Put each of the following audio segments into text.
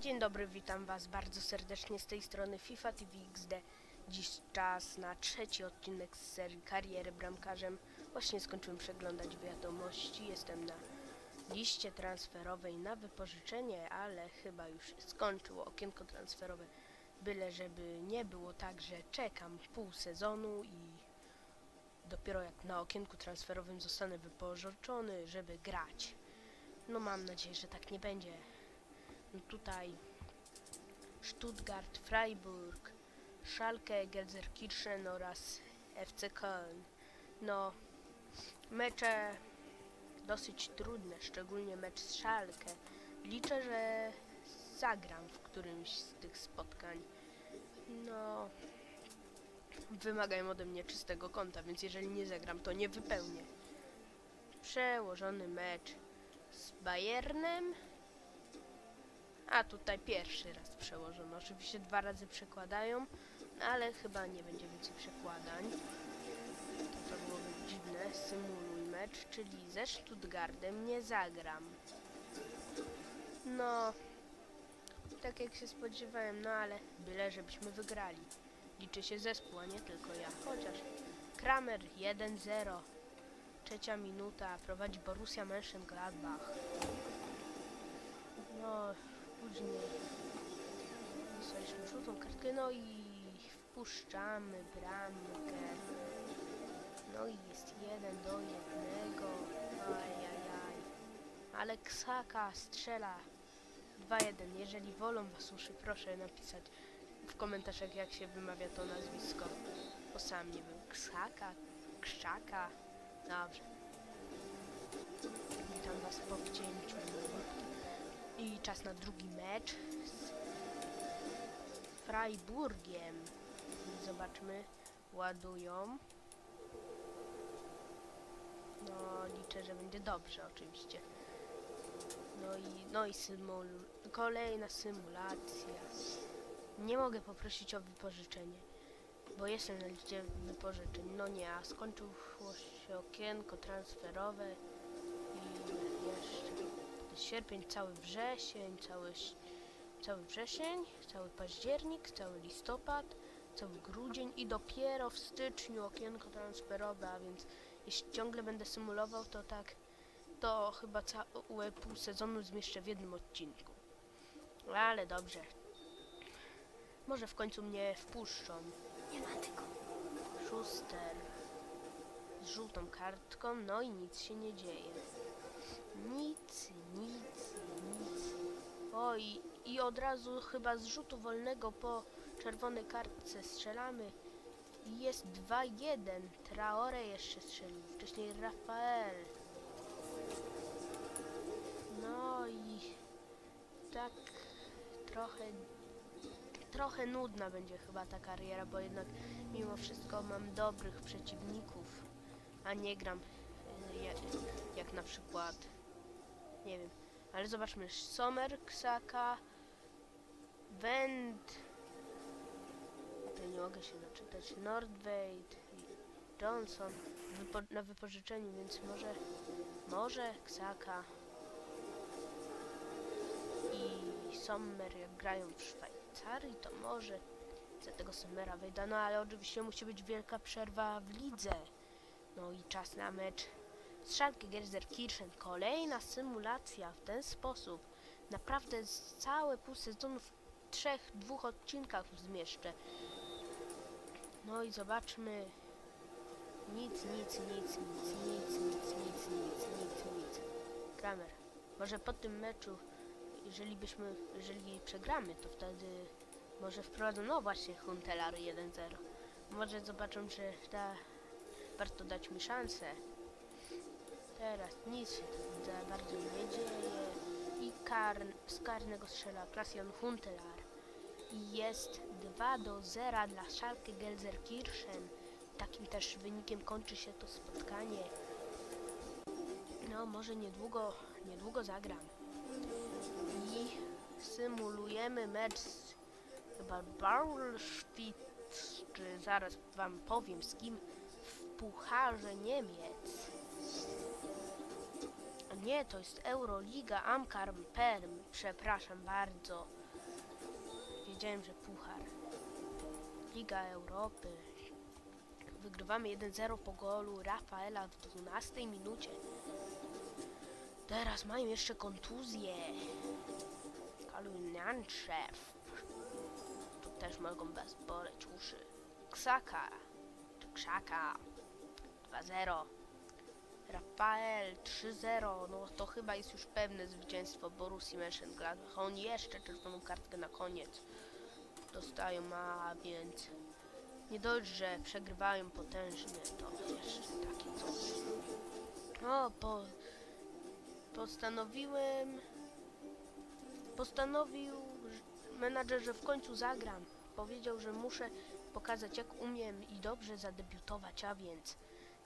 Dzień dobry, witam Was bardzo serdecznie z tej strony FIFA TV XD. Dziś czas na trzeci odcinek z serii Kariery Bramkarzem. Właśnie skończyłem przeglądać wiadomości. Jestem na liście transferowej na wypożyczenie, ale chyba już skończyło okienko transferowe. Byle żeby nie było tak, że czekam pół sezonu i dopiero jak na okienku transferowym zostanę wypożyczony, żeby grać. No mam nadzieję, że tak nie będzie. No tutaj Stuttgart, Freiburg, Schalke, Gelsenkirchen oraz FC Köln. No, mecze dosyć trudne, szczególnie mecz z Schalke. Liczę, że zagram w którymś z tych spotkań. No, wymagają ode mnie czystego konta, więc jeżeli nie zagram, to nie wypełnię. Przełożony mecz z Bayernem a tutaj pierwszy raz przełożono. Oczywiście dwa razy przekładają, ale chyba nie będzie więcej przekładań. To, to byłoby dziwne. Symuluj mecz, czyli ze Stuttgartem nie zagram. No, tak jak się spodziewałem, no ale byle żebyśmy wygrali. Liczy się zespół, a nie tylko ja. Chociaż Kramer 1-0. Trzecia minuta, prowadzi Borussia Mönchengladbach. No, później dostaliśmy żółtą kartkę, no i wpuszczamy bramkę. No i jest jeden do jednego. Ajajaj. Ale Ksaka strzela 2-1. Jeżeli wolą was uszy, proszę napisać w komentarzach, jak się wymawia to nazwisko. Bo sam nie wiem. Ksaka, Krzaka. Dobrze. Witam was po wcięciu. I czas na drugi mecz z Freiburgiem. Zobaczmy, ładują. No, liczę, że będzie dobrze oczywiście. No i, no i symul... kolejna symulacja. Nie mogę poprosić o wypożyczenie, bo jestem na liście wypożyczeń. No nie, a skończyło się okienko transferowe i jeszcze sierpień, cały wrzesień, cały, cały wrzesień, cały październik, cały listopad, cały grudzień i dopiero w styczniu okienko transferowe, a więc jeśli ciągle będę symulował, to tak, to chyba całe pół sezonu zmieszczę w jednym odcinku. Ale dobrze. Może w końcu mnie wpuszczą. Nie ma tego. Schuster z żółtą kartką, no i nic się nie dzieje. Nic, nic, nic. O i, i od razu chyba z rzutu wolnego po czerwonej kartce strzelamy. Jest 2-1. Traore jeszcze strzelił. Wcześniej Rafael. Tak trochę trochę nudna będzie chyba ta kariera, bo jednak mimo wszystko mam dobrych przeciwników, a nie gram y, jak, jak na przykład, nie wiem, ale zobaczmy, Sommer, Ksaka, Wend, tutaj nie mogę się doczytać, Nordweit, i Johnson wypo, na wypożyczeniu, więc może, może Ksaka Sommer jak grają w Szwajcarii, to może za tego Sommera wejdę, no ale oczywiście musi być wielka przerwa w lidze. No i czas na mecz z Schalke Gelsenkirchen. Kolejna symulacja w ten sposób. Naprawdę całe pół sezonu w trzech, dwóch odcinkach zmieszczę. No i zobaczmy. Nic, nic, nic, nic, nic, nic, nic, nic, nic, nic. Kramer. Może po tym meczu jeżeli byśmy, jeżeli przegramy, to wtedy może wprowadzą, no właśnie, Huntelar 1-0. Może zobaczą, że da, warto dać mi szansę. Teraz nic się za bardzo nie dzieje. I karn, z karnego strzela Klasjan Huntelar. I jest 2 do 0 dla Schalke Gelsenkirchen. Takim też wynikiem kończy się to spotkanie. No, może niedługo, niedługo zagram i symulujemy mecz z chyba Barlschwitz, czy zaraz wam powiem z kim, w Pucharze Niemiec. Nie, to jest Euroliga Amkarm Perm, przepraszam bardzo. Wiedziałem, że Puchar. Liga Europy. Wygrywamy 1-0 po golu Rafaela w 12 minucie. Teraz mają jeszcze kontuzję. Kalunianczew. Tu też mogą was boleć uszy. Ksaka. Czy Krzaka. 2-0. Rafael 3-0. No to chyba jest już pewne zwycięstwo Borussii Mönchengladbach. Oni jeszcze czerwoną kartkę na koniec dostają, a więc nie dość, że przegrywają potężnie, to jeszcze takie coś. O, po, postanowiłem, postanowił że- menadżer, że w końcu zagram. Powiedział, że muszę pokazać jak umiem i dobrze zadebiutować, a więc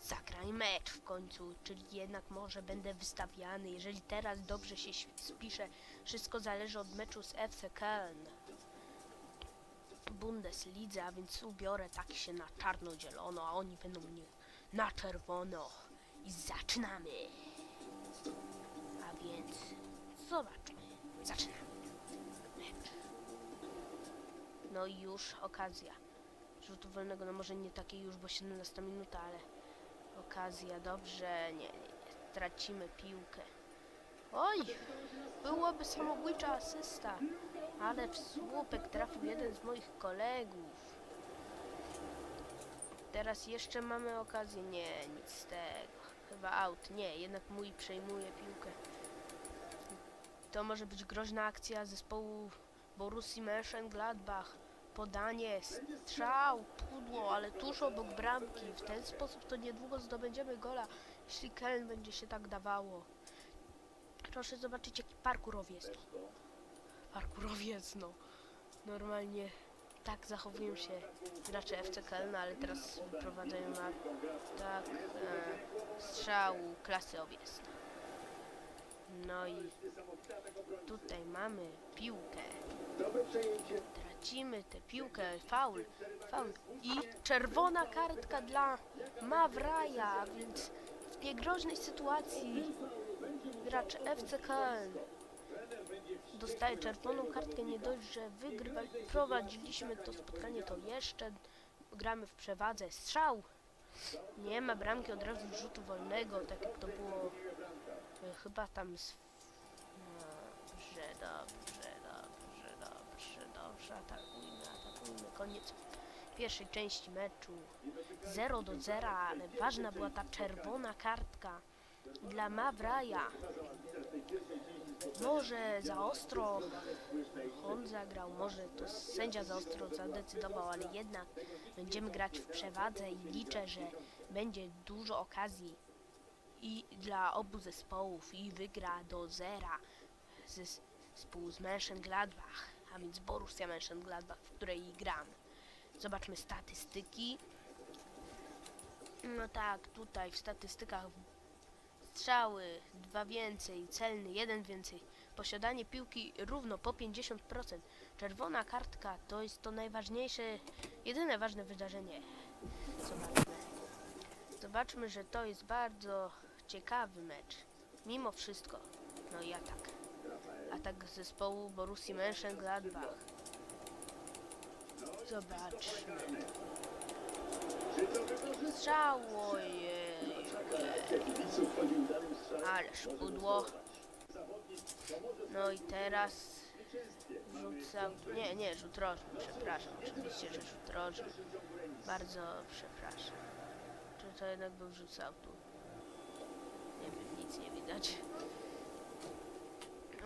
zagraj mecz w końcu, czyli jednak może będę wystawiany, jeżeli teraz dobrze się spiszę. Wszystko zależy od meczu z FC Köln. Bundeslidze, a więc ubiorę tak się na czarno-zielono, a oni będą mnie na czerwono. I zaczynamy. Więc zobaczmy. Zaczynamy. No i już okazja. Rzutu wolnego, no może nie takiej już, bo 17 minuta, ale okazja, dobrze, nie, nie, nie. Tracimy piłkę. Oj, byłoby samobójcza asysta. Ale w słupek trafił jeden z moich kolegów. Teraz jeszcze mamy okazję. Nie, nic z tego. Chyba out. Nie, jednak mój przejmuje piłkę. To może być groźna akcja zespołu Borussii Mönchengladbach. Podanie, strzał, pudło, ale tuż obok bramki. W ten sposób to niedługo zdobędziemy gola, jeśli Köln będzie się tak dawało. Proszę zobaczyć, jaki parkurowiec parkurowiec, no. Normalnie tak zachowują się gracze FC Köln, ale teraz wyprowadzają na tak e, strzału klasy owiesna. No i tutaj mamy piłkę. Tracimy tę piłkę, faul, faul i czerwona kartka dla Mawraja, więc w tej groźnej sytuacji gracz FC Köln dostaje czerwoną kartkę, nie dość, że wygrywa, prowadziliśmy to spotkanie, to jeszcze gramy w przewadze. Strzał! Nie ma bramki od razu rzutu wolnego, tak jak to było chyba tam z... Dobrze, dobrze, dobrze, dobrze, dobrze, atakujmy, atakujmy, koniec pierwszej części meczu. 0 do 0, ale ważna była ta czerwona kartka dla Mawraja. Może za ostro on zagrał, może to sędzia za ostro zadecydował, ale jednak będziemy grać w przewadze i liczę, że będzie dużo okazji i dla obu zespołów i wygra do zera zespół z Mönchengladbach, a więc Borussia Mönchengladbach, w której gram. Zobaczmy statystyki. No tak, tutaj w statystykach strzały, dwa więcej, celny, jeden więcej. Posiadanie piłki równo po 50%. Czerwona kartka to jest to najważniejsze, jedyne ważne wydarzenie. Zobaczmy. Zobaczmy, że to jest bardzo ciekawy mecz. Mimo wszystko. No i atak. Atak zespołu Borussii Mönchengladbach. Zobaczmy. Strzał, ojej. Ależ pudło. No i teraz rzucam. Nie, nie, rzut rożny, przepraszam. Oczywiście, że rzut rożny. Bardzo przepraszam. Czy to jednak był rzut autu? Nie wiem, nic nie widać.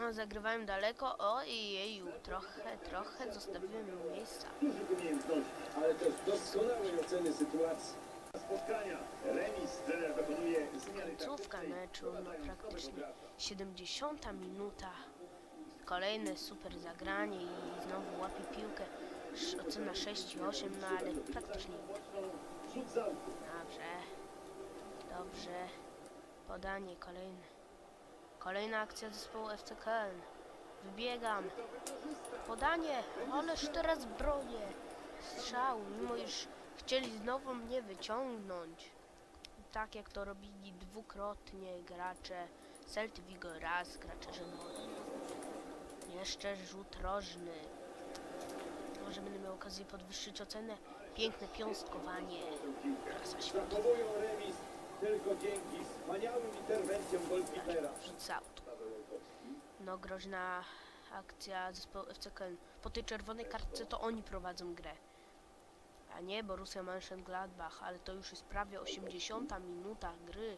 No, zagrywałem daleko. Ojeju, trochę, trochę zostawiłem mu miejsca. dużych umiejętności, ale też doskonałej oceny sytuacji. Spotkania. Remis trener dokonuje zmiany Końcówka meczu, no praktycznie 70 minuta. Kolejne super zagranie i znowu łapie piłkę. Sz- Ocena 6,8, no ale praktycznie. Dobrze. Dobrze. Podanie kolejne. Kolejna akcja zespołu FC Köln. Wybiegam. Podanie, ależ teraz bronię. Strzał, mimo iż chcieli znowu mnie wyciągnąć. Tak jak to robili dwukrotnie gracze Celty Vigo raz, gracze Żenony. Jeszcze rzut rożny. Może będę miał okazję podwyższyć ocenę. Piękne piąstkowanie. Klasa świata. Tylko dzięki wspaniałym interwencjom golkipera. Out. No groźna akcja zespołu FC Köln. Po tej czerwonej kartce to oni prowadzą grę. A nie Borussia Mönchengladbach, ale to już jest prawie 80 minuta gry,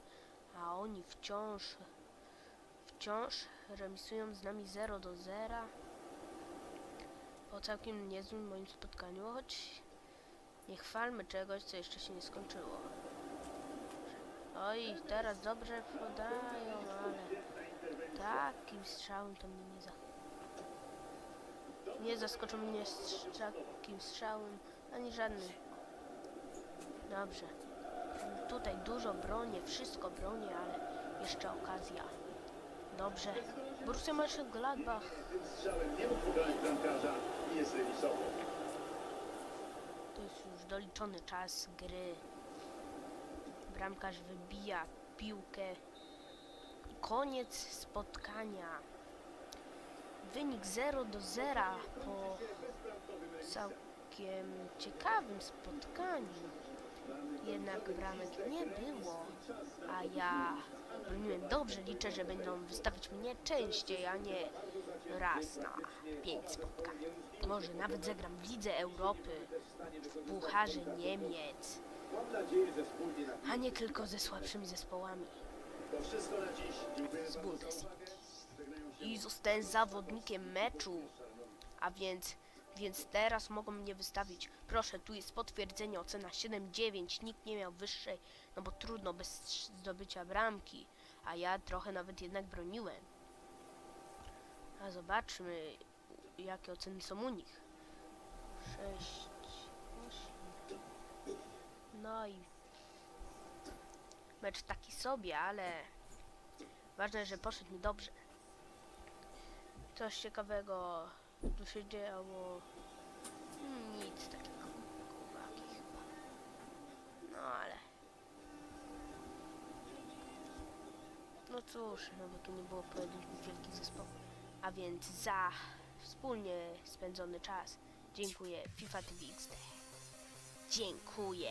a oni wciąż wciąż remisują z nami 0 do 0. Po całkiem niezłym moim spotkaniu, choć nie chwalmy czegoś, co jeszcze się nie skończyło. Oj, teraz dobrze podają, ale takim strzałem to mnie nie za... Nie zaskoczą mnie strz- takim strzałem, ani żadnym. Dobrze. Tutaj dużo bronię, wszystko bronię, ale jeszcze okazja. Dobrze. Borussia Mönchengladbach. Strzałem nie. To jest już doliczony czas gry. Bramkarz wybija piłkę. Koniec spotkania. Wynik 0 do 0 po całkiem ciekawym spotkaniu. Jednak bramek nie było, a ja broniłem dobrze. Liczę, że będą wystawić mnie częściej, a nie raz na pięć spotkań. Może nawet zagram w Lidze Europy, w Pucharze Niemiec, Mam nadzieję, że wspólnie na a nie tylko ze słabszymi zespołami To wszystko na dziś. Dziękuję z bardzo za Bundesligi. uwagę. Żegnają się I zostałem zawodnikiem meczu, a więc, więc teraz mogą mnie wystawić. Proszę, tu jest potwierdzenie, ocena 7,9, nikt nie miał wyższej, no bo trudno bez strz- zdobycia bramki, a ja trochę nawet jednak broniłem. A zobaczmy, jakie oceny są u nich. 6, 8. No i mecz taki sobie, ale ważne, że poszedł mi dobrze. Coś ciekawego tu się działo. Nic takiego uwagi chyba. No ale. No cóż, no bo nie było pojedynków wielkich zespołów. A więc za wspólnie spędzony czas dziękuję FIFA TV XD. Dziękuję.